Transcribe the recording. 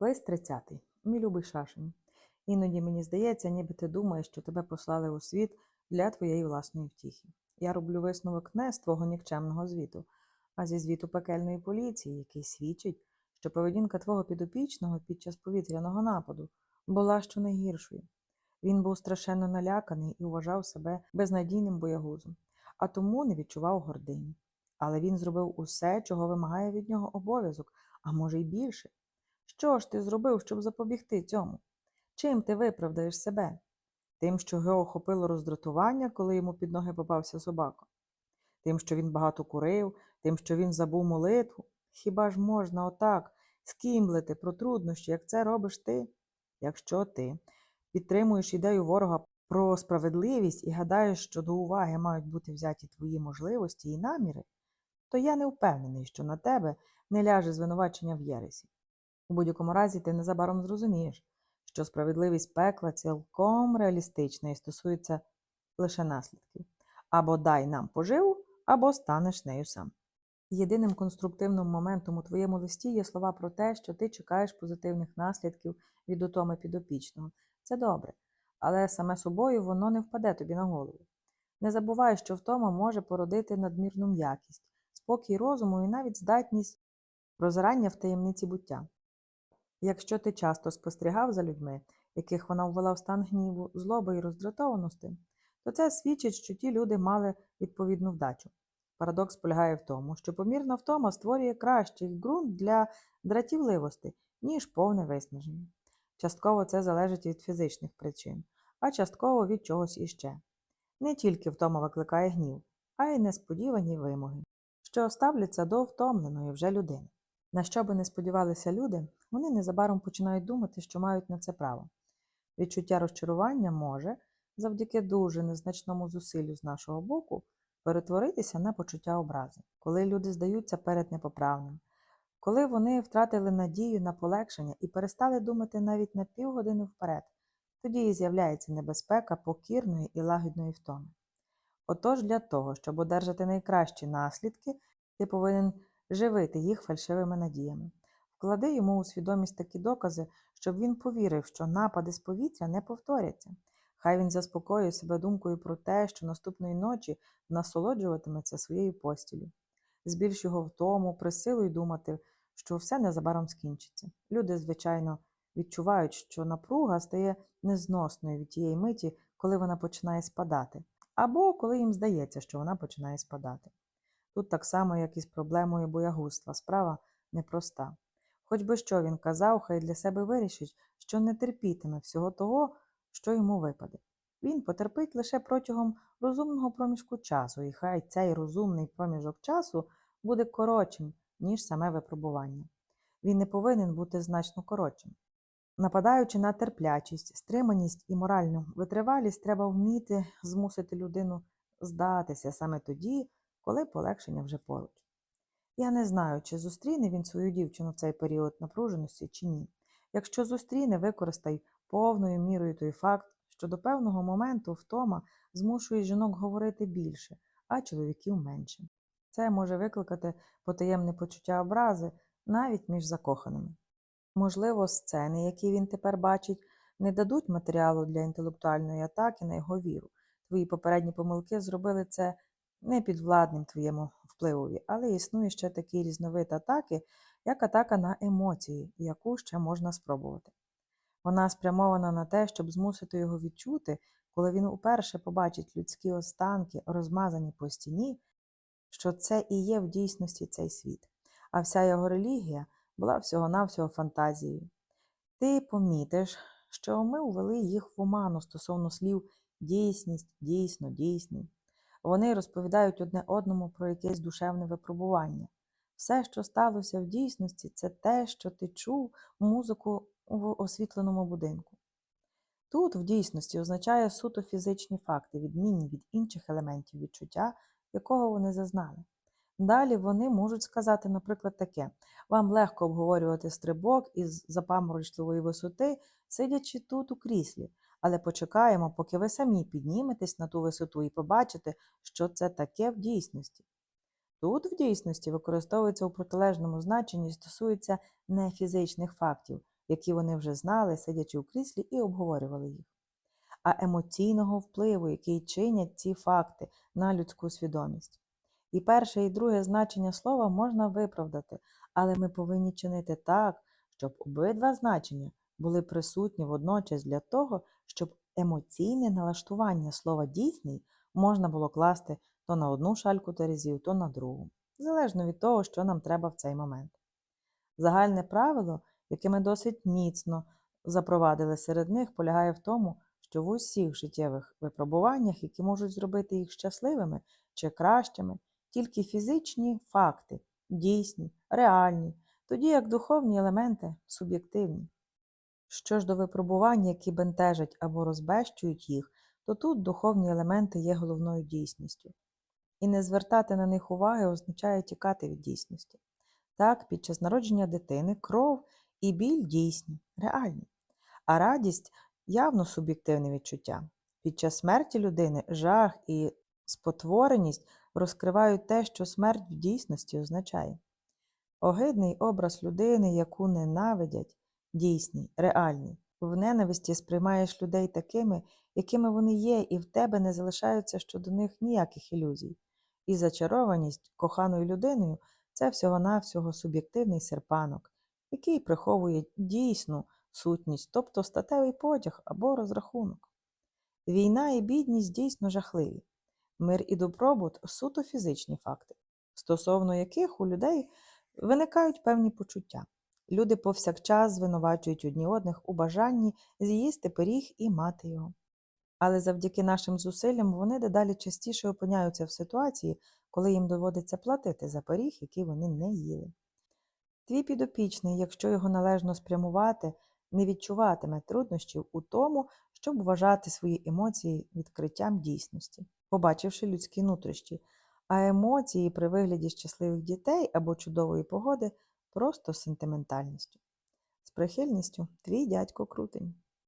Лист 30. Мій любий шашень. Іноді мені здається, ніби ти думаєш, що тебе послали у світ для твоєї власної втіхи. Я роблю висновок не з твого нікчемного звіту, а зі звіту пекельної поліції, який свідчить, що поведінка твого підопічного під час повітряного нападу була щонайгіршою. Він був страшенно наляканий і вважав себе безнадійним боягузом, а тому не відчував гордині. Але він зробив усе, чого вимагає від нього обов'язок, а може й більше. Що ж ти зробив, щоб запобігти цьому? Чим ти виправдаєш себе? Тим, що його охопило роздратування, коли йому під ноги попався собака? Тим, що він багато курив, тим, що він забув молитву? Хіба ж можна отак скімлити про труднощі, як це робиш ти? Якщо ти підтримуєш ідею ворога про справедливість і гадаєш, що до уваги мають бути взяті твої можливості і наміри, то я не впевнений, що на тебе не ляже звинувачення в Єресі. У будь-якому разі ти незабаром зрозумієш, що справедливість пекла цілком реалістична і стосується лише наслідків. Або дай нам поживу, або станеш нею сам. Єдиним конструктивним моментом у твоєму листі є слова про те, що ти чекаєш позитивних наслідків від утоми підопічного. Це добре, але саме собою воно не впаде тобі на голову. Не забувай, що втома може породити надмірну м'якість, спокій розуму і навіть здатність прозирання в таємниці буття. Якщо ти часто спостерігав за людьми, яких вона ввела в стан гніву, злоби і роздратованості, то це свідчить, що ті люди мали відповідну вдачу. Парадокс полягає в тому, що помірна втома створює кращий ґрунт для дратівливості, ніж повне виснаження. Частково це залежить від фізичних причин, а частково від чогось іще. Не тільки втома викликає гнів, а й несподівані вимоги, що ставляться до втомленої вже людини. На що би не сподівалися люди, вони незабаром починають думати, що мають на це право. Відчуття розчарування може, завдяки дуже незначному зусиллю з нашого боку, перетворитися на почуття образи, коли люди здаються перед непоправним, коли вони втратили надію на полегшення і перестали думати навіть на півгодини вперед, тоді і з'являється небезпека покірної і лагідної втоми. Отож, для того, щоб одержати найкращі наслідки, ти повинен живити їх фальшивими надіями. Вклади йому у свідомість такі докази, щоб він повірив, що напади з повітря не повторяться. Хай він заспокоює себе думкою про те, що наступної ночі насолоджуватиметься своєю постілю. Збільш його втому, присилуй думати, що все незабаром скінчиться. Люди, звичайно, відчувають, що напруга стає незносною від тієї миті, коли вона починає спадати, або коли їм здається, що вона починає спадати. Тут так само, як і з проблемою боягузтва, справа непроста. Хоч би що він казав, хай для себе вирішить, що не терпітиме всього того, що йому випаде. Він потерпить лише протягом розумного проміжку часу, і хай цей розумний проміжок часу буде коротшим, ніж саме випробування. Він не повинен бути значно коротшим. Нападаючи на терплячість, стриманість і моральну витривалість, треба вміти змусити людину здатися саме тоді, коли полегшення вже поруч. Я не знаю, чи зустріне він свою дівчину в цей період напруженості чи ні. Якщо зустріне, використай повною мірою той факт, що до певного моменту втома змушує жінок говорити більше, а чоловіків менше. Це може викликати потаємне почуття образи навіть між закоханими. Можливо, сцени, які він тепер бачить, не дадуть матеріалу для інтелектуальної атаки на його віру. Твої попередні помилки зробили це не підвладним твоєму впливові, але існує ще такий різновид атаки, як атака на емоції, яку ще можна спробувати. Вона спрямована на те, щоб змусити його відчути, коли він уперше побачить людські останки, розмазані по стіні, що це і є в дійсності цей світ, а вся його релігія була всього-навсього фантазією. Ти помітиш, що ми увели їх в оману стосовно слів дійсність, дійсно, дійсний. Вони розповідають одне одному про якесь душевне випробування. Все, що сталося в дійсності, це те, що ти чув музику в освітленому будинку. Тут в дійсності означає суто фізичні факти, відмінні від інших елементів відчуття, якого вони зазнали. Далі вони можуть сказати, наприклад, таке: вам легко обговорювати стрибок із запаморочливої висоти, сидячи тут у кріслі, але почекаємо, поки ви самі підніметесь на ту висоту і побачите, що це таке в дійсності. Тут в дійсності використовується у протилежному значенні і стосується не фізичних фактів, які вони вже знали, сидячи у кріслі, і обговорювали їх, а емоційного впливу, який чинять ці факти на людську свідомість. І перше і друге значення слова можна виправдати, але ми повинні чинити так, щоб обидва значення були присутні водночас для того, щоб емоційне налаштування слова дійсний можна було класти то на одну шальку терезів, то на другу, залежно від того, що нам треба в цей момент. Загальне правило, яке ми досить міцно запровадили серед них, полягає в тому, що в усіх життєвих випробуваннях, які можуть зробити їх щасливими чи кращими, тільки фізичні факти, дійсні, реальні, тоді як духовні елементи суб'єктивні. Що ж до випробувань, які бентежать або розбещують їх, то тут духовні елементи є головною дійсністю. І не звертати на них уваги означає тікати від дійсності. Так, під час народження дитини кров і біль дійсні, реальні, а радість явно суб'єктивне відчуття. Під час смерті людини жах і спотвореність розкривають те, що смерть в дійсності означає. Огидний образ людини, яку ненавидять, дійсний, реальний. В ненависті сприймаєш людей такими, якими вони є, і в тебе не залишається щодо них ніяких ілюзій. І зачарованість коханою людиною це всього-навсього суб'єктивний серпанок, який приховує дійсну сутність, тобто статевий потяг або розрахунок. Війна і бідність дійсно жахливі. Мир і добробут суто фізичні факти, стосовно яких у людей виникають певні почуття. Люди повсякчас звинувачують одні одних у бажанні з'їсти пиріг і мати його. Але завдяки нашим зусиллям вони дедалі частіше опиняються в ситуації, коли їм доводиться платити за пиріг, який вони не їли. Твій підопічний, якщо його належно спрямувати, не відчуватиме труднощів у тому, щоб вважати свої емоції відкриттям дійсності, побачивши людські нутрощі, а емоції при вигляді щасливих дітей або чудової погоди просто сентиментальністю. З прихильністю твій дядько крутень.